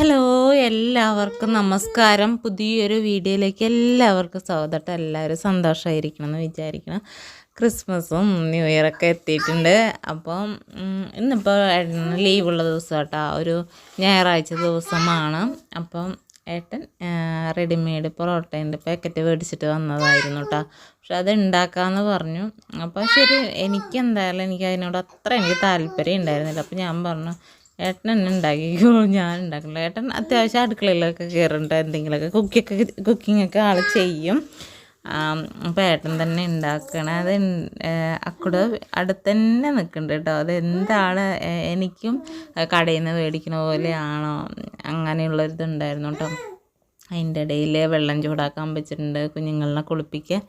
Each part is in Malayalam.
ഹലോ എല്ലാവർക്കും നമസ്കാരം. പുതിയൊരു വീഡിയോയിലേക്ക് എല്ലാവർക്കും സ്വാഗതം. എല്ലാവരും സന്തോഷമായിരിക്കണം എന്ന് വിചാരിക്കണം. ക്രിസ്മസും ന്യൂ ഇയറൊക്കെ എത്തിയിട്ടുണ്ട്. അപ്പം ഇന്നിപ്പോൾ ലീവുള്ള ദിവസം കേട്ടോ. ഒരു ഞായറാഴ്ച ദിവസമാണ്. അപ്പം ഏട്ടൻ റെഡിമെയ്ഡ് പൊറോട്ടേന്റെ പാക്കറ്റ് മേടിച്ചിട്ട് വന്നതായിരുന്നു കേട്ടോ. പക്ഷെ അത് ഉണ്ടാക്കാമെന്ന് പറഞ്ഞു. അപ്പം ശരി എനിക്ക് എന്തായാലും എനിക്ക് അതിനോട് അത്ര എനിക്ക് താല്പര്യം ഉണ്ടായിരുന്നില്ല. അപ്പം ഞാൻ പറഞ്ഞു ഏട്ടൻ തന്നെ ഉണ്ടാക്കിക്കോളൂ ഞാൻ ഉണ്ടാക്കില്ല ഏട്ടൻ അത്യാവശ്യം അടുക്കളയിലൊക്കെ കയറുന്നുണ്ട് എന്തെങ്കിലുമൊക്കെ കുക്കിയൊക്കെ കുക്കിങ്ങൊക്കെ ആൾ ചെയ്യും. അപ്പോൾ ഏട്ടൻ തന്നെ ഉണ്ടാക്കണം. അത് അക്കുടെ അടുത്ത് തന്നെ നിൽക്കുന്നുണ്ട് കേട്ടോ. അത് എന്താണ് എനിക്കും കടയിൽ നിന്ന് മേടിക്കണ പോലെയാണോ അങ്ങനെയുള്ളൊരിതുണ്ടായിരുന്നു കേട്ടോ. അതിന്റെ ഇടയിൽ വെള്ളം ചൂടാക്കാൻ വെച്ചിട്ടുണ്ട്. കുഞ്ഞുങ്ങളെ കുളിപ്പിക്കാൻ.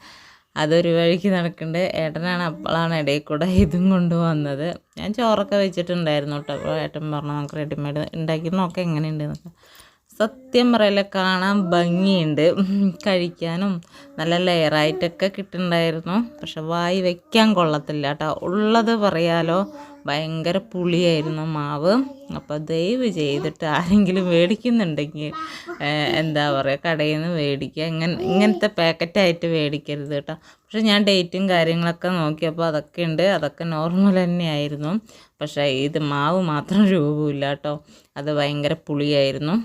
അതൊരു വഴിക്ക് നടക്കുന്നുണ്ട് ഏട്ടനാണ് അപ്പോഴാണ് ഇടയിൽ കൂടെ ഇതും കൊണ്ടുവന്നത്. ഞാൻ ചോറൊക്കെ വെച്ചിട്ടുണ്ടായിരുന്നു കേട്ടോ. അപ്പോൾ ഏട്ടൻ പറഞ്ഞു നമുക്ക് റെഡിമെയ്ഡ് ഉണ്ടാക്കി നോക്കാം എങ്ങനെയുണ്ടെന്നൊക്കെ. സത്യം പറയല കാണാൻ ഭംഗിയുണ്ട്. കഴിക്കാനും നല്ല ലെയറായിട്ടൊക്കെ കിട്ടുന്നുണ്ടായിരുന്നു. പക്ഷെ വായി വയ്ക്കാൻ കൊള്ളത്തില്ല കേട്ടോ. ഉള്ളത് പറയാലോ ഭയങ്കര പുളിയായിരുന്നു മാവ്. അപ്പോൾ ദയവ് ചെയ്തിട്ട് ആരെങ്കിലും മേടിക്കുന്നുണ്ടെങ്കിൽ എന്താ പറയുക കടയിൽ നിന്ന് മേടിക്കുക. ഇങ്ങനെ ഇങ്ങനത്തെ പാക്കറ്റായിട്ട് മേടിക്കരുത് കേട്ടോ. പക്ഷേ ഞാൻ ഡേറ്റും കാര്യങ്ങളൊക്കെ നോക്കിയപ്പോൾ അതൊക്കെ ഉണ്ട്. അതൊക്കെ നോർമൽ തന്നെയായിരുന്നു. പക്ഷേ ഇത് മാവ് മാത്രം രൂപമില്ല കേട്ടോ. അത് ഭയങ്കര പുളിയായിരുന്നു.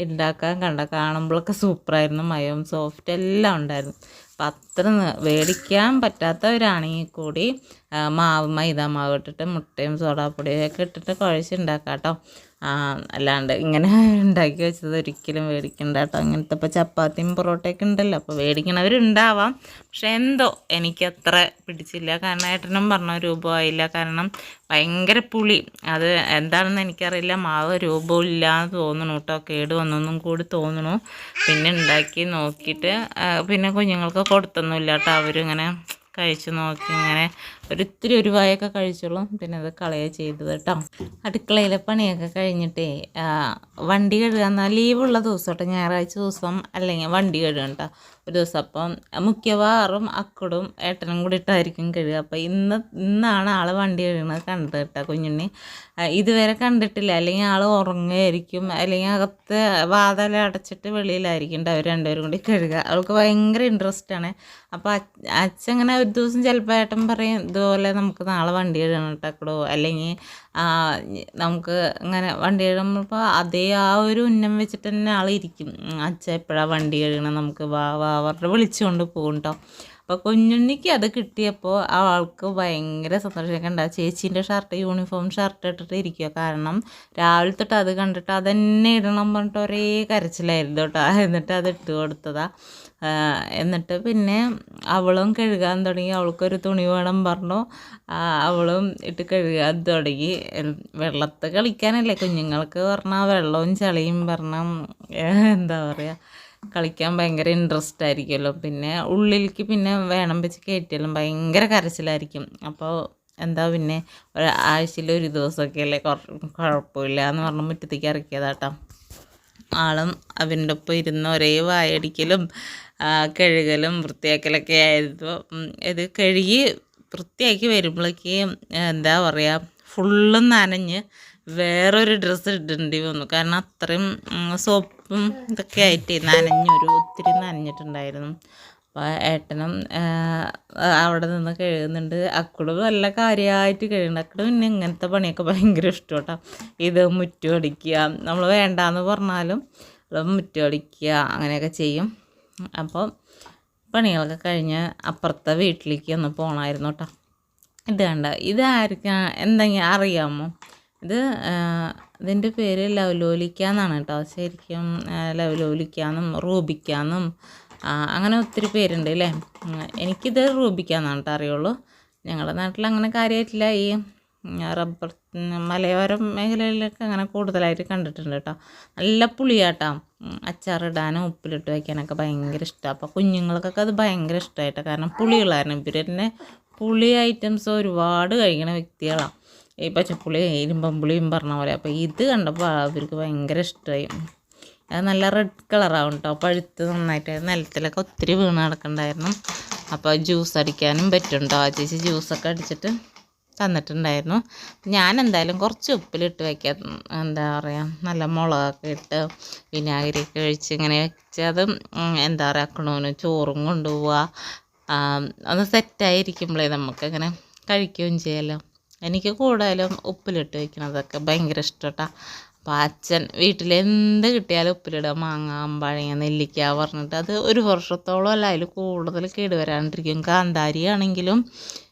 ഉണ്ടാക്കാൻ കണ്ട കാണുമ്പോഴൊക്കെ സൂപ്പറായിരുന്നു. മയവും സോഫ്റ്റ് എല്ലാം ഉണ്ടായിരുന്നു. അപ്പം അത്ര മേടിക്കാൻ പറ്റാത്തവരാണെങ്കിൽ കൂടി മാവ് മൈദ മാവ് ഇട്ടിട്ട് മുട്ടയും സോഡാപ്പൊടിയും ഒക്കെ ഇട്ടിട്ട് കുഴച്ചുണ്ടാക്കാം കേട്ടോ അല്ലാണ്ട് ഇങ്ങനെ ഉണ്ടാക്കി വെച്ചത് ഒരിക്കലും മേടിക്കണ്ട കേട്ടോ. അങ്ങനത്തെ ഇപ്പോൾ ചപ്പാത്തിയും പൊറോട്ടയൊക്കെ ഉണ്ടല്ലോ. അപ്പോൾ മേടിക്കണവരുണ്ടാവാം പക്ഷെ എന്തോ എനിക്കത്ര പിടിച്ചില്ല. കാരണം ഏട്ടനും പറഞ്ഞ രൂപമായില്ല കാരണം ഭയങ്കര പുളി. അത് എന്താണെന്ന് എനിക്കറിയില്ല. മാവ് രൂപമില്ല എന്ന് തോന്നണു കേട്ടോ. കേട് വന്നൊന്നും കൂടി തോന്നണു പിന്നെ ഉണ്ടാക്കി നോക്കിയിട്ട് പിന്നെ കുഞ്ഞുങ്ങൾക്ക് കൊടുത്തൊന്നുമില്ല കേട്ടോ. അവരിങ്ങനെ കഴിച്ചു നോക്കി ഇങ്ങനെ ഒരിത്തിരി ഒരു വായൊക്കെ കഴിച്ചോളും. പിന്നെ അത് കളയുക ചെയ്തത് കേട്ടോ. അടുക്കളയിലെ പണിയൊക്കെ കഴിഞ്ഞിട്ടേ വണ്ടി എന്നാൽ ലീവുള്ള ദിവസം കേട്ടോ. ഞായറാഴ്ച ദിവസം അല്ലെങ്കിൽ വണ്ടി കഴുകും കേട്ടോ. ഒരു ദിവസം അപ്പം മുഖ്യവാറും അക്കടും ഏട്ടനും കൂടി ഇട്ടായിരിക്കും കഴുകുക. അപ്പം ഇന്ന് ഇന്നാണ് ആൾ വണ്ടി കഴുകുന്നത് കണ്ടത് കേട്ടോ കുഞ്ഞുണ്ണി. ഇതുവരെ കണ്ടിട്ടില്ല. അല്ലെങ്കിൽ ആൾ ഉറങ്ങുമായിരിക്കും അല്ലെങ്കിൽ അകത്ത് വാതല അടച്ചിട്ട് വെളിയിലായിരിക്കും അവർ രണ്ടുപേരും കൂടി കഴുകുക. അവൾക്ക് ഭയങ്കര ഇൻട്രസ്റ്റ് ആണ്. അപ്പോൾ അച്ഛൻ ഒരു ദിവസം ചിലപ്പോൾ ഏട്ടൻ പറയും ഇതുപോലെ നമുക്ക് നാളെ വണ്ടി എഴുതണം കേട്ടോ അല്ലെങ്കിൽ നമുക്ക് ഇങ്ങനെ വണ്ടി എഴുതുമ്പോൾ അതേ ആ ഒരു ഉന്നം വെച്ചിട്ട് തന്നെ ഉം, അച്ഛൻ എപ്പോഴാണ് വണ്ടി എഴുതണം നമുക്ക് വാ വാ അവരുടെ വിളിച്ചുകൊണ്ട് പോകും അപ്പോൾ കുഞ്ഞുണ്ണിക്ക് അത് കിട്ടിയപ്പോൾ ആൾക്ക് ഭയങ്കര സന്തോഷമൊക്കെ ഉണ്ടാവും ചേച്ചീന്റെ ഷർട്ട് യൂണിഫോം ഷർട്ട് ഇട്ടിട്ട് ഇരിക്കുക കാരണം രാവിലെ തൊട്ട് അത് കണ്ടിട്ട് അതന്നെ ഇടണം പറഞ്ഞിട്ട് ഒരേ കരച്ചിലായിരുന്നു കേട്ടോ എന്നിട്ട് അത് ഇട്ട് കൊടുത്തതാ. ആ, എന്നിട്ട് പിന്നെ അവളും കഴുകാൻ തുടങ്ങി. അവൾക്കൊരു തുണി വേണം പറഞ്ഞു. അവളും ഇട്ട് കഴുകാൻ തുടങ്ങി. വെള്ളത്ത് കളിക്കാനല്ലേ കുഞ്ഞുങ്ങൾക്ക് പറഞ്ഞാൽ വെള്ളവും ചളിയും പറഞ്ഞാൽ എന്താ പറയുക കളിക്കാൻ ഭയങ്കര ഇൻട്രസ്റ്റ് ആയിരിക്കുമല്ലോ. പിന്നെ ഉള്ളിലേക്ക് പിന്നെ വേണം വെച്ച് കയറ്റിയാലും ഭയങ്കര കരച്ചിലായിരിക്കും. അപ്പോൾ എന്താ പിന്നെ ഒരാഴ്ചയിൽ ഒരു ദിവസമൊക്കെ അല്ലേ കുഴപ്പമില്ല എന്ന് പറഞ്ഞ് മുറ്റത്തേക്ക് ഇറക്കിയതാട്ടോ ആളും അവന്റെ ഒപ്പം ഇരുന്ന് ഒരേ വായടിക്കലും കഴുകലും വൃത്തിയാക്കലൊക്കെ ആയിരുന്നു. ഇത് കഴുകി വൃത്തിയാക്കി വരുമ്പോഴേക്ക് എന്താ പറയുക ഫുള്ളും നനഞ്ഞ് വേറൊരു ഡ്രസ്സ് ഇടേണ്ടി വന്നു. കാരണം അത്രയും സോപ്പും ഇതൊക്കെ ആയിട്ട് നനഞ്ഞൊരു ഒത്തിരി നനഞ്ഞിട്ടുണ്ടായിരുന്നു. അപ്പോൾ ഏട്ടനും അവിടെ നിന്ന് കഴുകുന്നുണ്ട്. അക്കുടും നല്ല കാര്യമായിട്ട് കഴുകുന്നുണ്ട്. അക്കുടും പിന്നെ ഇങ്ങനത്തെ പണിയൊക്കെ ഭയങ്കര ഇഷ്ടം കേട്ടോ ഇത് മുറ്റം അടിക്കുക നമ്മൾ വേണ്ടാന്ന് പറഞ്ഞാലും മുറ്റം അടിക്കുക അങ്ങനെയൊക്കെ ചെയ്യും. അപ്പോൾ പണികളൊക്കെ കഴിഞ്ഞ് അപ്പുറത്തെ വീട്ടിലേക്ക് ഒന്ന് പോകണമായിരുന്നു കേട്ടോ ഇത് കണ്ട ഇത് ആർക്കാ എന്തെങ്കിലും അറിയാമോ? ഇത് ഇതിന്റെ പേര് ലവലോലിക്ക എന്നാണ് കേട്ടോ ശരിക്കും ലവലോലിക്കാന്നും റൂബിക്കാന്നും അങ്ങനെ ഒത്തിരി പേരുണ്ട് അല്ലേ എനിക്കിത് റൂബിക്ക എന്നാണ് കേട്ടോ അറിയുള്ളൂ. ഞങ്ങളുടെ നാട്ടിൽ അങ്ങനെ കാര്യമായിട്ടില്ല ഈ റബ്ബർ മലയോര മേഖലയിലൊക്കെ അങ്ങനെ കൂടുതലായിട്ട് കണ്ടിട്ടുണ്ട് കേട്ടോ. നല്ല പുളിയാട്ടാം. അച്ചാറിടാനും ഉപ്പിലിട്ട് വയ്ക്കാനൊക്കെ ഭയങ്കര ഇഷ്ടമാണ് അപ്പോൾ കുഞ്ഞുങ്ങൾക്കൊക്കെ അത് ഭയങ്കര ഇഷ്ടമായിട്ട് കാരണം പുളികളായിരുന്നു ഇവർ തന്നെ പുളി ഐറ്റംസ് ഒരുപാട് കഴിക്കണ വ്യക്തികളാണ് ഈ പച്ചപ്പുളി ഇരുമ്പം പുളിയും പറഞ്ഞ പോലെ. അപ്പോൾ ഇത് കണ്ടപ്പോൾ അവർക്ക് ഭയങ്കര ഇഷ്ടമായി അത് നല്ല റെഡ് കളറാവും കേട്ടോ പഴുത്ത് നന്നായിട്ട് നിലത്തിലൊക്കെ ഒത്തിരി വീണ് കിടക്കണ്ടായിരുന്നു അപ്പോൾ ജ്യൂസ് അടിക്കാനും പറ്റും കേട്ടോ ആ ചേച്ചി ജ്യൂസൊക്കെ അടിച്ചിട്ട് തന്നിട്ടുണ്ടായിരുന്നു. ഞാൻ എന്തായാലും കുറച്ച് ഉപ്പിലിട്ട് വയ്ക്കാം എന്താ പറയുക നല്ല മുളകൊക്കെ ഇട്ട് വിനാഗിരിയൊക്കെ ഒഴിച്ച് ഇങ്ങനെ വെച്ചത് എന്താ പറയുക അക്കണോന് ചോറും കൊണ്ടുപോവുക അത് സെറ്റായിരിക്കുമ്പോഴേ നമുക്കങ്ങനെ കഴിക്കുകയും ചെയ്യാമല്ലോ എനിക്ക് കൂടുതലും ഉപ്പിലിട്ട് വയ്ക്കണതൊക്കെ ഭയങ്കര ഇഷ്ടട്ടാ. അപ്പോൾ അച്ഛൻ വീട്ടിൽ എന്ത് കിട്ടിയാലും ഉപ്പിലിടുക. മാങ്ങ അമ്പഴങ്ങ നെല്ലിക്ക പറഞ്ഞിട്ട് അത് ഒരു വർഷത്തോളം അല്ല അതിൽ കൂടുതൽ കേടുവരാണ്ടിരിക്കും. കാന്താരി ആണെങ്കിലും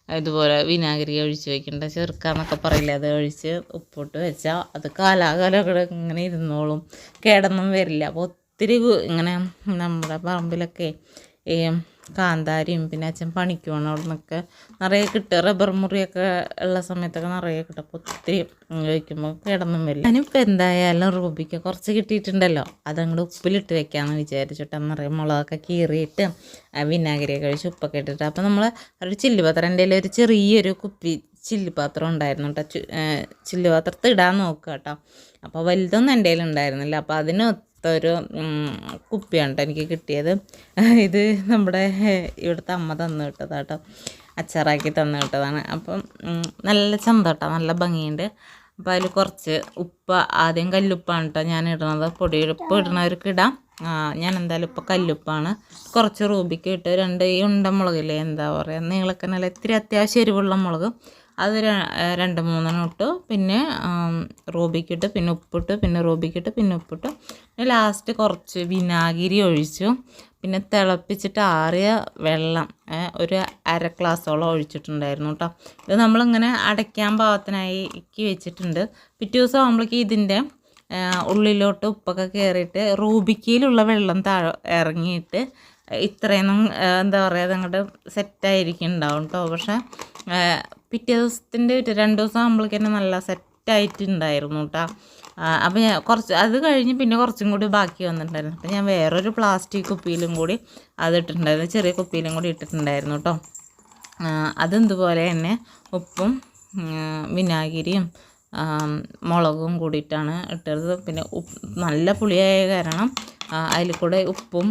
ഇതുപോലെ വിനാഗിരി ഒഴിച്ച് വെക്കേണ്ട ചെറുക്കാന്നൊക്കെ പറയില്ല അത് ഒഴിച്ച് ഉപ്പിട്ട് വെച്ചാൽ അത് കാലാകാലം ഇങ്ങനെ ഇരുന്നോളും കേടൊന്നും വരില്ല. അപ്പോൾ ഒത്തിരി ഇങ്ങനെ നമ്മുടെ പറമ്പിലൊക്കെ ഈ കാന്താരിയും പിന്നെ അച്ഛൻ പണിക്ക് പോകണം അവിടെ നിന്നൊക്കെ നിറയെ കിട്ടുക. റബ്ബർ മുറിയൊക്കെ ഉള്ള സമയത്തൊക്കെ നിറയെ കിട്ടും. അപ്പോൾ ഒത്തിരി വയ്ക്കുമ്പോൾ കിടന്നും വരില്ല ഞാനിപ്പോൾ എന്തായാലും റൂബിക്ക് കുറച്ച് കിട്ടിയിട്ടുണ്ടല്ലോ. അതങ്ങോട്ട് ഉപ്പിലിട്ട് വെക്കാമെന്ന് വിചാരിച്ചിട്ട് നിറയെ മുളകൊക്കെ കീറിയിട്ട് വിനാഗിരിയൊക്കെ ഒഴിച്ച് ഉപ്പൊക്കെ ഇട്ടിട്ട്. അപ്പോൾ നമ്മൾ ഒരു ചില്ലി പാത്രം എന്റെ കയ്യിൽ ഒരു ചെറിയൊരു കുപ്പി ചില്ലി പാത്രം ഉണ്ടായിരുന്നു കേട്ടോ. ചില്ലി പാത്രത്തിൽ ഇടാൻ നോക്കുക കേട്ടോ. അപ്പോൾ വലുതൊന്നും എന്റെ ഉണ്ടായിരുന്നില്ല. അപ്പോൾ അതിന് ഒരു കുപ്പിയാണ് എനിക്ക് കിട്ടിയത്. ഇത് നമ്മുടെ ഇവിടുത്തെ അമ്മ തന്നു വിട്ടതാണ് കേട്ടോ അച്ചാറാക്കി തന്നു വിട്ടതാണ്. അപ്പം നല്ല ചന്ത കേട്ടോ നല്ല ഭംഗിയുണ്ട്. അപ്പോൾ അതിൽ കുറച്ച് ഉപ്പ് ആദ്യം കല്ലുപ്പാണ് കേട്ടോ ഞാൻ ഇടുന്നത് പൊടി ഉപ്പ് ഇടുന്നവർക്ക് ഇടാം. ഞാൻ എന്തായാലും ഇപ്പോൾ കല്ലുപ്പാണ്. കുറച്ച് റൂബിക്ക് ഇട്ട് രണ്ട് ഈ ഉണ്ടമുളകില്ലേ എന്താ പറയുക നല്ല ഇത്തിരി അത്യാവശ്യം എരിവുള്ള മുളക്. അത് രണ്ട് മൂന്നെണ്ണം ഇട്ടു. പിന്നെ റോബിക്കിട്ട് പിന്നെ ഉപ്പിട്ട് പിന്നെ റോബിക്കിട്ട് പിന്നെ ഉപ്പിട്ട്. പിന്നെ ലാസ്റ്റ് കുറച്ച് വിനാഗിരി ഒഴിച്ചു. പിന്നെ തിളപ്പിച്ചിട്ട് ആറിയ വെള്ളം ഒരു അര ഗ്ലാസ്സോളം ഒഴിച്ചിട്ടുണ്ടായിരുന്നു കേട്ടോ ഇത് നമ്മളിങ്ങനെ അടയ്ക്കാൻ പാകത്തിനായി ഇക്കി വെച്ചിട്ടുണ്ട്. പിറ്റേ ദിവസം ആകുമ്പോഴേക്കും ഇതിന്റെ ഉള്ളിലോട്ട് ഉപ്പൊക്കെ കയറിയിട്ട് റൂബിക്കയിലുള്ള വെള്ളം താഴെ ഇറങ്ങിയിട്ട് ഇത്രയൊന്നും എന്താ പറയുക അങ്ങോട്ട് സെറ്റായിരിക്കുന്നുണ്ടാവും കേട്ടോ പക്ഷേ പിറ്റേ ദിവസത്തിന്റെ രണ്ട് ദിവസം ആകുമ്പോഴേക്കും നല്ല സെറ്റായിട്ടുണ്ടായിരുന്നു കേട്ടോ അപ്പോൾ ഞാൻ കുറച്ച് അത് കഴിഞ്ഞ് പിന്നെ കുറച്ചും കൂടി ബാക്കി വന്നിട്ടുണ്ടായിരുന്നു. അപ്പോൾ ഞാൻ വേറൊരു പ്ലാസ്റ്റിക് കുപ്പിയിലും കൂടി അത് ഇട്ടിട്ടുണ്ടായിരുന്നു. ചെറിയ കുപ്പിയിലും കൂടി ഇട്ടിട്ടുണ്ടായിരുന്നു കേട്ടോ അതെന്തുപോലെ തന്നെ ഉപ്പും വിനാഗിരിയും മുളകും കൂടിയിട്ടാണ് ഇട്ടത്. പിന്നെ ഉപ്പ് നല്ല പുളിയായ കാരണം അതിൽ കൂടെ ഉപ്പും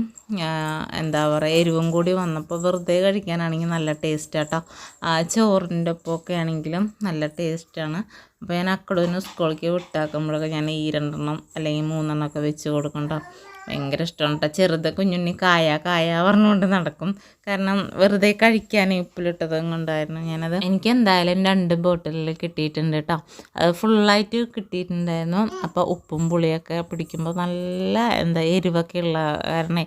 എന്താ പറയുക എരിവും കൂടി വന്നപ്പോൾ വെറുതെ കഴിക്കാനാണെങ്കിൽ നല്ല ടേസ്റ്റാട്ടോ കേട്ടോ ചോറിന്റെ ഒപ്പമൊക്കെ ആണെങ്കിലും നല്ല ടേസ്റ്റാണ് അപ്പോൾ ഞാൻ അക്കടൊന്ന് സ്കൂളിലേക്ക് വിട്ടാക്കുമ്പോഴൊക്കെ ഞാൻ ഈ രണ്ടെണ്ണം അല്ലെങ്കിൽ മൂന്നെണ്ണം ഒക്കെ വെച്ച് കൊടുക്കും കേട്ടോ ഭയങ്കര ഇഷ്ടമാണ് കേട്ടോ. ചെറുത് കുഞ്ഞുണ്ണി കായ കായ പറഞ്ഞുകൊണ്ട് നടക്കും. കാരണം വെറുതെ കഴിക്കാൻ ഉപ്പിലിട്ടത് കൊണ്ടായിരുന്നു ഞാനത്. എനിക്ക് എന്തായാലും രണ്ട് ബോട്ടിലിൽ കിട്ടിയിട്ടുണ്ട് കേട്ടോ. അത് ഫുള്ളായിട്ട് കിട്ടിയിട്ടുണ്ടായിരുന്നു. അപ്പോൾ ഉപ്പും പുളിയൊക്കെ പിടിക്കുമ്പോൾ നല്ല എന്താ എരിവൊക്കെ ഉള്ള കാരണേ.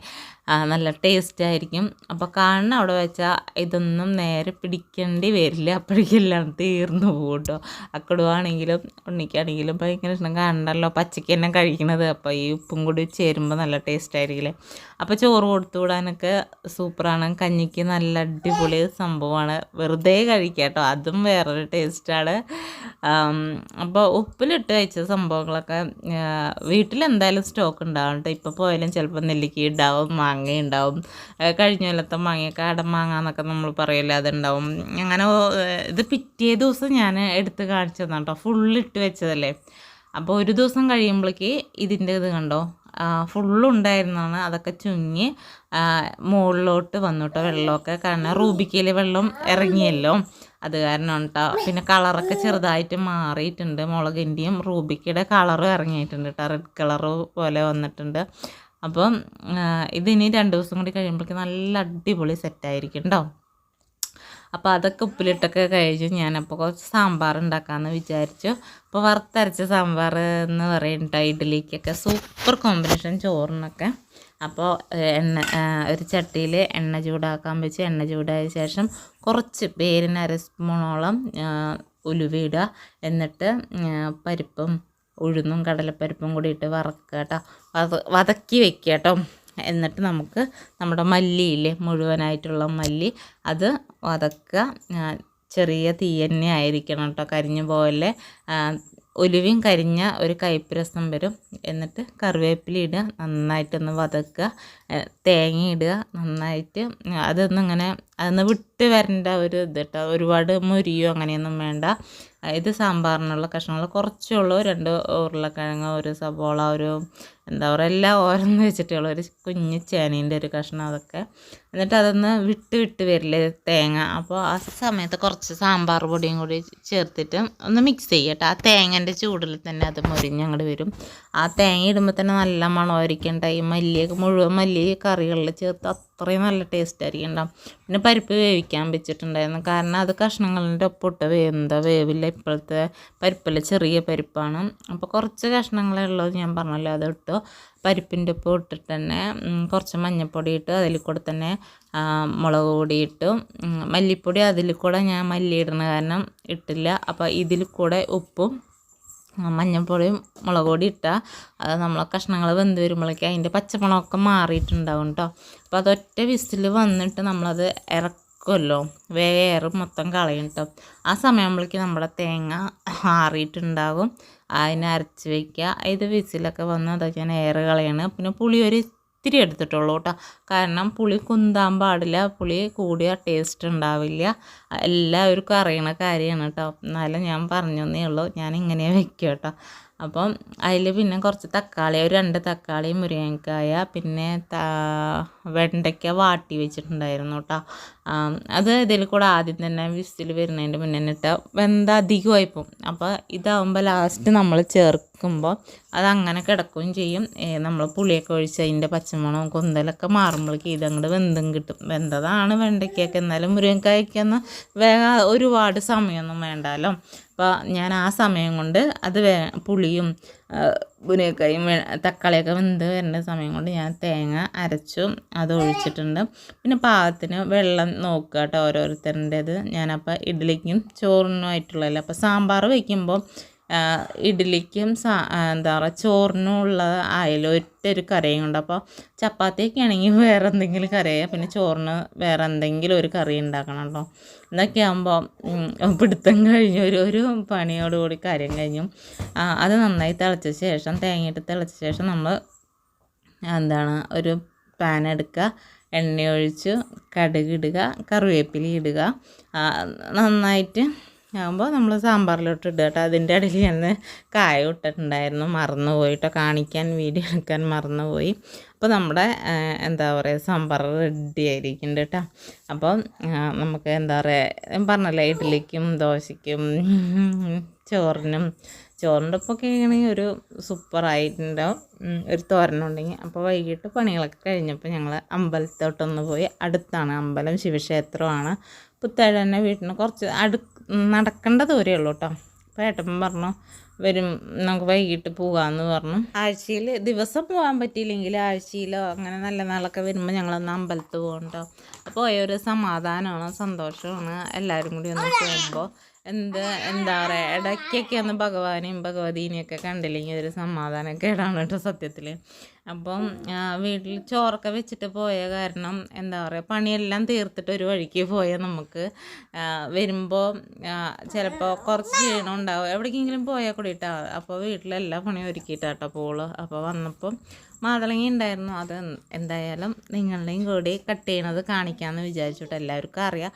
നല്ല ടേസ്റ്റ് ആയിരിക്കും. അപ്പോൾ കാണണം അവിടെ വെച്ചാൽ ഇതൊന്നും നേരെ പിടിക്കേണ്ടി വരില്ല. അപ്പോഴേക്കെല്ലാം തീർന്നു പോകും കേട്ടോ അക്കടുവാണെങ്കിലും ഉണ്ണിക്കാണെങ്കിലും ഭയങ്കര ഇഷ്ടം കാണണ്ടല്ലോ പച്ചയ്ക്ക് തന്നെ കഴിക്കണത്. അപ്പോൾ ഈ ഉപ്പും കൂടി ചേരുമ്പോൾ നല്ല ടേസ്റ്റ് ആയിരിക്കില്ലേ? അപ്പോൾ ചോറ് കൊടുത്തു വിടാനൊക്കെ സൂപ്പറാണ്. കഞ്ഞിക്ക് നല്ല അടിപൊളി സംഭവമാണ്. വെറുതെ കഴിക്കുക കേട്ടോ അതും വേറൊരു ടേസ്റ്റാണ് അപ്പോൾ ഉപ്പിലിട്ട് വെച്ച സംഭവങ്ങളൊക്കെ വീട്ടിലെന്തായാലും സ്റ്റോക്ക് ഉണ്ടാവും കേട്ടോ ഇപ്പോൾ പോയാലും ചിലപ്പോൾ നെല്ലിക്ക ഉണ്ടാവും മാങ്ങ ആ, കഴിഞ്ഞ കൊല്ലത്തെ മാങ്ങയൊക്കെ അടമാങ്ങ എന്നൊക്കെ നമ്മൾ പറയില്ല അതുണ്ടാവും. അങ്ങനെ ഇത് പിറ്റേ ദിവസം ഞാൻ എടുത്ത് കാണിച്ചതാണ് കേട്ടോ ഫുള്ളിട്ട് വെച്ചതല്ലേ. അപ്പോൾ ഒരു ദിവസം കഴിയുമ്പോഴേക്ക് ഇതിന്റെ ഇത് കണ്ടോ? ഫുള്ളുണ്ടായിരുന്നാണ് അതൊക്കെ ചുങ്ങി മുകളിലോട്ട് വന്നു വെള്ളമൊക്കെ കാരണം റൂബിക്കയിൽ വെള്ളം ഇറങ്ങിയല്ലോ. അത് കാരണം കേട്ടോ പിന്നെ കളറൊക്കെ ചെറുതായിട്ട് മാറിയിട്ടുണ്ട്. മുളകിന്റെയും റൂബിക്കയുടെ കളറും ഇറങ്ങിയിട്ടുണ്ട് കേട്ടോ റെഡ് കളറ് പോലെ വന്നിട്ടുണ്ട്. അപ്പം ഇത് ഇതിനി രണ്ട് ദിവസം കൂടി കഴിയുമ്പോഴേക്ക് നല്ല അടിപൊളി സെറ്റായിരിക്കും കേട്ടോ അപ്പോൾ അതൊക്കെ ഉപ്പിലിട്ടൊക്കെ കഴിച്ചു ഞാനപ്പോൾ കുറച്ച് സാമ്പാർ ഉണ്ടാക്കാമെന്ന് വിചാരിച്ചു. അപ്പോൾ വറുത്തരച്ച സാമ്പാർ എന്ന് പറയുന്നുണ്ട് ഇഡ്ഡലിക്കൊക്കെ. Super combination ചോറിനൊക്കെ. അപ്പോൾ എണ്ണ ഒരു ചട്ടിയിൽ എണ്ണ ചൂടാക്കാൻ വെച്ച് എണ്ണ ചൂടായ ശേഷം കുറച്ച് പേരിന് അര സ്പൂണോളം എന്നിട്ട് പരിപ്പും ഉഴുന്നും കടലപ്പരിപ്പും കൂടി ഇട്ട് വറക്കുക കേട്ടോ. വത വതക്കി വെക്കുക കേട്ടോ. എന്നിട്ട് നമുക്ക് നമ്മുടെ മല്ലിയില്ലേ മുഴുവനായിട്ടുള്ള മല്ലി അത് വതക്കുക. ചെറിയ തീ തന്നെ ആയിരിക്കണം കേട്ടോ കരിഞ്ഞു പോലെ. ഒലിവും കരിഞ്ഞ ഒരു കയ്പ്പ് വരും. എന്നിട്ട് കറിവേപ്പില ഇടുക നന്നായിട്ടൊന്ന് വതക്കുക. തേങ്ങ ഇടുക നന്നായിട്ട്. അതൊന്നിങ്ങനെ അതൊന്ന് വിട്ട് വരേണ്ട ഒരു ഇത് കേട്ടോ ഒരുപാട് മുരിയോ അങ്ങനെയൊന്നും വേണ്ട. ഇത് സാമ്പാറിനുള്ള കഷ്ണങ്ങൾ കുറച്ചേ ഉള്ളൂ. രണ്ട് ഉരുളക്കിഴങ്ങ് ഒരു സബോള ഒരു എന്താ പറയുക എല്ലാം ഓരോന്ന് വെച്ചിട്ടുള്ള ഒരു കുഞ്ഞ് ചേനീന്റെ ഒരു കഷ്ണം അതൊക്കെ. എന്നിട്ട് അതൊന്ന് വിട്ട് വിട്ട് വരില്ലേ തേങ്ങ. അപ്പോൾ ആ സമയത്ത് കുറച്ച് സാമ്പാർ പൊടിയും കൂടി ചേർത്തിട്ട് ഒന്ന് മിക്സ് ചെയ്യട്ടെ. ആ തേങ്ങന്റെ ചൂടിൽ തന്നെ അത് മുരിഞ്ഞ് വരും. ആ തേങ്ങ ഇടുമ്പോൾ തന്നെ നല്ല മണമായിരിക്കും ഈ മല്ലിയൊക്കെ മുഴുവൻ മല്ലി കറികളിൽ ചേർത്ത് അത്രയും നല്ല ടേസ്റ്റ് ആയിരിക്കും ഉണ്ടാവും പിന്നെ പരിപ്പ് വേവിക്കാൻ വെച്ചിട്ടുണ്ടായിരുന്നു. കാരണം അത് കഷ്ണങ്ങളുടെ ഒപ്പിട്ട് വേവുന്നത് വേവില്ല. ഇപ്പോഴത്തെ പരിപ്പിൽ ചെറിയ പരിപ്പാണ്. അപ്പോൾ കുറച്ച് കഷ്ണങ്ങളേ ഉള്ളത് ഞാൻ പറഞ്ഞല്ലോ. അത് ഇട്ടു. പരിപ്പിന്റെ ഒപ്പം ഇട്ടിട്ട് തന്നെ കുറച്ച് മഞ്ഞൾപ്പൊടി ഇട്ട് അതിൽ കൂടെ തന്നെ മുളക് പൊടി ഇട്ടു. മല്ലിപ്പൊടി അതിൽ കൂടെ ഞാൻ മല്ലി ഇടുന്ന കാരണം ഇട്ടില്ല. അപ്പോൾ ഇതിൽ കൂടെ ഉപ്പും മഞ്ഞൾപ്പൊടിയും മുളക് പൊടി ഇട്ടാൽ അത് നമ്മളെ കഷ്ണങ്ങൾ വെന്ത് വരുമ്പോഴേക്കും അതിന്റെ പച്ചമണമൊക്കെ മാറിയിട്ടുണ്ടാവും കേട്ടോ അപ്പോൾ അതൊറ്റ വിസിൽ വന്നിട്ട് നമ്മളത് ഇറക്കുമല്ലോ വേറെ മൊത്തം കളയും കേട്ടോ ആ സമയമാകുമ്പോഴേക്കും നമ്മുടെ തേങ്ങ ആറിയിട്ടുണ്ടാകും. അതിനെ അരച്ച് വയ്ക്കുക ഇത് വിസിലൊക്കെ വന്ന് അതൊക്കെ ഞാൻ എയർ കളയാണ്. പിന്നെ പുളി ഒരു ഇത്തിരി എടുത്തിട്ടുള്ളൂ കേട്ടോ. കാരണം പുളി കുന്താൻ പാടില്ല പുളി കൂടിയ ടേസ്റ്റ് ഉണ്ടാവില്ല. എല്ലാവർക്കും അറിയണ കാര്യമാണ് കേട്ടോ. എന്നാലും ഞാൻ പറഞ്ഞേ ഉള്ളൂ. ഞാൻ ഇങ്ങനെ വെക്കും കേട്ടോ. അപ്പം അതിൽ പിന്നെ കുറച്ച് തക്കാളി ഒരു രണ്ട് തക്കാളി മുരിങ്ങക്കായ പിന്നെ വെണ്ടയ്ക്ക വാട്ടി വെച്ചിട്ടുണ്ടായിരുന്നു കേട്ടോ അത് ഇതിൽ കൂടെ ആദ്യം തന്നെ വിസിൽ വരുന്നതിന്റെ മുന്നേ ഇട്ട. വെന്ത അധികമായിപ്പോവും. അപ്പോൾ ഇതാവുമ്പോൾ ലാസ്റ്റ് നമ്മൾ ചേർക്കുമ്പോൾ അങ്ങനെ കിടക്കുകയും ചെയ്യും. നമ്മൾ പുളിയൊക്കെ ഒഴിച്ച് അതിന്റെ പച്ചമുളകും കൊന്തലൊക്കെ മാറുമ്പോഴേക്ക് ഇതങ്ങോട്ട് വെന്തും കിട്ടും. വെന്തതാണ് വെണ്ടയ്ക്കൊക്കെ എന്നാലും മുരിങ്ങക്കായ്ക്കൊന്ന് വേഗം ഒരുപാട് സമയമൊന്നും വേണ്ടല്ലോ അപ്പോൾ ഞാൻ ആ സമയം കൊണ്ട് അത് വേ പുളിയും മുരിങ്ങക്കായും തക്കാളിയൊക്കെ വെന്ത് വരേണ്ട സമയം കൊണ്ട് ഞാൻ തേങ്ങ അരച്ചു അത് ഒഴിച്ചിട്ടുണ്ട്. പിന്നെ പാകത്തിന് വെള്ളം നോക്കുക കേട്ടോ ഓരോരുത്തരുടേത്. ഞാനപ്പോൾ ഇഡ്ഡലിക്കും ചോറിനുമായിട്ടുള്ളതല്ല. അപ്പോൾ സാമ്പാർ വയ്ക്കുമ്പോൾ ഇഡ്ഡലിക്കും എന്താ പറയുക ചോറിനും ഉള്ള ആയാലും ഒറ്റ ഒരു കറിയും കൊണ്ട് അപ്പോൾ ചപ്പാത്തിയൊക്കെ ആണെങ്കിൽ വേറെ എന്തെങ്കിലും കറിയാ പിന്നെ ചോറിന് വേറെ എന്തെങ്കിലും ഒരു കറി ഉണ്ടാക്കണം കേട്ടോ. എന്നൊക്കെ ആകുമ്പോൾ പിടുത്തം കഴിഞ്ഞ് ഒരു ഒരു പണിയോടുകൂടി കാര്യം കഴിഞ്ഞു. അത് നന്നായി തിളച്ച ശേഷം തേങ്ങയിട്ട് തിളച്ച ശേഷം നമ്മൾ എന്താണ് ഒരു പാൻ എടുക്കുക എണ്ണ ഒഴിച്ച് കടുക് ഇടുക കറിവേപ്പില ഇടുക. നന്നായിട്ട് ആകുമ്പോൾ നമ്മൾ സാമ്പാറിലോട്ട് ഇടുക കേട്ടോ. അതിന്റെ ഇടയിൽ ഞാൻ കായ ഇട്ടിട്ടുണ്ടായിരുന്നു. മറന്നു പോയിട്ടോ കാണിക്കാൻ വീഡിയോ എടുക്കാൻ മറന്നു പോയി. അപ്പോൾ നമ്മുടെ എന്താ പറയുക സാമ്പാർ റെഡി ആയിരിക്കുന്നുണ്ട് കേട്ടോ. അപ്പോൾ നമുക്ക് എന്താ പറയുക പറഞ്ഞല്ലേ ഇഡ്ഡലിക്കും ദോശയ്ക്കും ചോറിനും. ചോറിന്റെ ഒപ്പമൊക്കെ ആണെങ്കിൽ ഒരു സൂപ്പറായിട്ടുണ്ടാവും ഒരു തോരനുണ്ടെങ്കിൽ അപ്പോൾ വൈകിട്ട് പണികളൊക്കെ കഴിഞ്ഞപ്പോൾ ഞങ്ങൾ അമ്പലത്തോട്ടൊന്ന് പോയി. അടുത്താണ് അമ്പലം ശിവക്ഷേത്രമാണ്. പുത്തേഴ തന്നെ വീട്ടിന് കുറച്ച് അടു നടക്കേണ്ട ദൂരമേ ഉള്ളൂ കേട്ടോ അപ്പോൾ ഏട്ടൻ പറഞ്ഞു വരും നമുക്ക് വൈകിട്ട് പോകാമെന്ന് പറഞ്ഞു. ആഴ്ചയിൽ ദിവസം പോകാൻ പറ്റിയില്ലെങ്കിൽ ആഴ്ചയിലോ അങ്ങനെ നല്ല നാളൊക്കെ വരുമ്പോൾ ഞങ്ങളൊന്ന് അമ്പലത്ത് പോകണ്ടോ അപ്പോൾ ഒരു സമാധാനമാണ് സന്തോഷമാണ്. എല്ലാവരും കൂടി ഒന്ന് പോകുമ്പോൾ എന്ത് എന്താ പറയുക ഇടയ്ക്കൊക്കെ ഒന്ന് ഭഗവാനെയും ഭഗവതീനെയൊക്കെ കണ്ടില്ലെങ്കിൽ ഒരു സമാധാനക്കേടാണ് കേട്ടോ സത്യത്തിൽ അപ്പം വീട്ടിൽ ചോറൊക്കെ വെച്ചിട്ട് പോയ കാരണം എന്താ പറയുക പണിയെല്ലാം തീർത്തിട്ട് ഒരു വഴിക്ക് പോയ നമുക്ക് വരുമ്പോൾ ചിലപ്പോൾ കുറച്ച് ക്ഷീണം ഉണ്ടാവും. എവിടേക്കെങ്കിലും പോയാൽ കൂടിയിട്ടാ അപ്പോൾ വീട്ടിലെല്ലാ പണിയും ഒരുക്കിയിട്ടാട്ടോ പോൾ അപ്പോൾ വന്നപ്പം മാതളങ്ങ ഉണ്ടായിരുന്നു അത് എന്തായാലും നിങ്ങളുടെയും കൂടി കട്ട് ചെയ്യണത് കാണിക്കാമെന്ന് വിചാരിച്ചിട്ട് എല്ലാവർക്കും അറിയാം.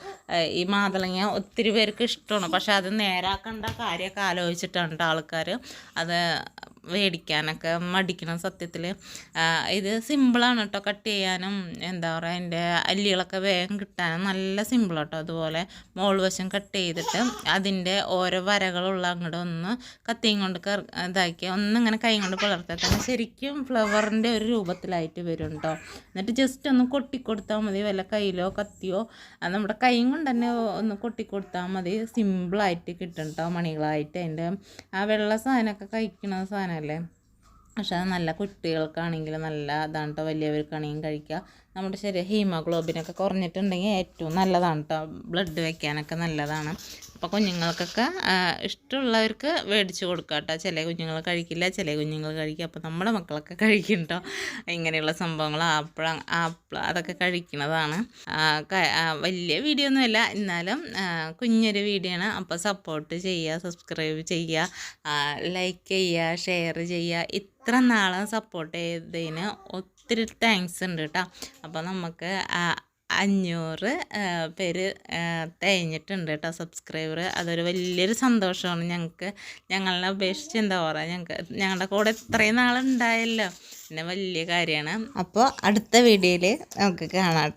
ഈ മാതളങ്ങ ഒത്തിരി പേർക്ക് ഇഷ്ടമാണ് പക്ഷെ അത് നേരാക്കേണ്ട കാര്യമൊക്കെ ആലോചിച്ചിട്ടാണ് ആൾക്കാർ അത് മേടിക്കാനൊക്കെ മടിക്കണം സത്യത്തിൽ ഇത് സിമ്പിളാണ് കേട്ടോ കട്ട് ചെയ്യാനും എന്താ പറയുക അതിന്റെ അല്ലികളൊക്കെ വേഗം കിട്ടാനും നല്ല സിമ്പിൾ കേട്ടോ അതുപോലെ. മോൾ വശം കട്ട് ചെയ്തിട്ട് അതിന്റെ ഓരോ വരകളുള്ള അങ്ങോട്ട് ഒന്ന് കത്തിയും കൊണ്ട് ഇതാക്കി ഒന്നിങ്ങനെ കൈ കൊണ്ട് പിളർത്താൽ തന്നെ ശരിക്കും ഫ്ലവറിന്റെ ഒരു രൂപത്തിലായിട്ട് വരും കേട്ടോ എന്നിട്ട് ജസ്റ്റ് ഒന്ന് കൊട്ടിക്കൊടുത്താൽ മതി വല്ല കയ്യിലോ കത്തിയോ നമ്മുടെ കൈയും കൊണ്ട് തന്നെ ഒന്ന് കൊട്ടിക്കൊടുത്താൽ മതി. സിമ്പിളായിട്ട് കിട്ടും കേട്ടോ മണികളായിട്ട്. അതിന്റെ ആ വെള്ള സാധനമൊക്കെ കഴിക്കണ സാധനം സാധനമല്ലേ പക്ഷേ അത് നല്ല കുട്ടികൾക്കാണെങ്കിലും നല്ല ഇതാണ് കേട്ടോ വലിയവർക്കാണെങ്കിലും കഴിക്കുക. നമ്മുടെ ശരീരം ഹീമോഗ്ലോബിനൊക്കെ കുറഞ്ഞിട്ടുണ്ടെങ്കിൽ ഏറ്റവും നല്ലതാണ് കേട്ടോ ബ്ലഡ് വയ്ക്കാനൊക്കെ നല്ലതാണ്. അപ്പോൾ കുഞ്ഞുങ്ങൾക്കൊക്കെ ഇഷ്ടമുള്ളവർക്ക് മേടിച്ച് കൊടുക്കുക കേട്ടോ. ചില കുഞ്ഞുങ്ങൾ കഴിക്കില്ല ചില കുഞ്ഞുങ്ങൾ കഴിക്കുക അപ്പോൾ നമ്മുടെ മക്കളൊക്കെ കഴിക്കും കേട്ടോ. ഇങ്ങനെയുള്ള സംഭവങ്ങൾ ആപ്പിൾ ആപ്പിൾ അതൊക്കെ കഴിക്കുന്നതാണ്. വലിയ വീഡിയോ ഒന്നുമല്ല എന്നാലും കുഞ്ഞൊരു വീഡിയോ ആണ്. അപ്പോൾ സപ്പോർട്ട് ചെയ്യുക സബ്സ്ക്രൈബ് ചെയ്യുക ലൈക്ക് ചെയ്യുക ഷെയർ ചെയ്യുക. ഇത്ര നാളും സപ്പോർട്ട് ചെയ്തതിന് ഒത്തിരി താങ്ക്സ് ഉണ്ട് കേട്ടോ. അപ്പോൾ നമുക്ക് അഞ്ഞൂറ് പേര് തേഞ്ഞിട്ടുണ്ട് കേട്ടോ സബ്സ്ക്രൈബർ അതൊരു വലിയൊരു സന്തോഷമാണ് ഞങ്ങൾക്ക് ഞങ്ങളെ അപേക്ഷിച്ച് എന്താ പറയുക ഞങ്ങൾക്ക് ഞങ്ങളുടെ കൂടെ ഇത്രയും നാളുണ്ടായല്ലോ. പിന്നെ വലിയ കാര്യമാണ്. അപ്പോൾ അടുത്ത വീഡിയോയിൽ നമുക്ക് കാണാം.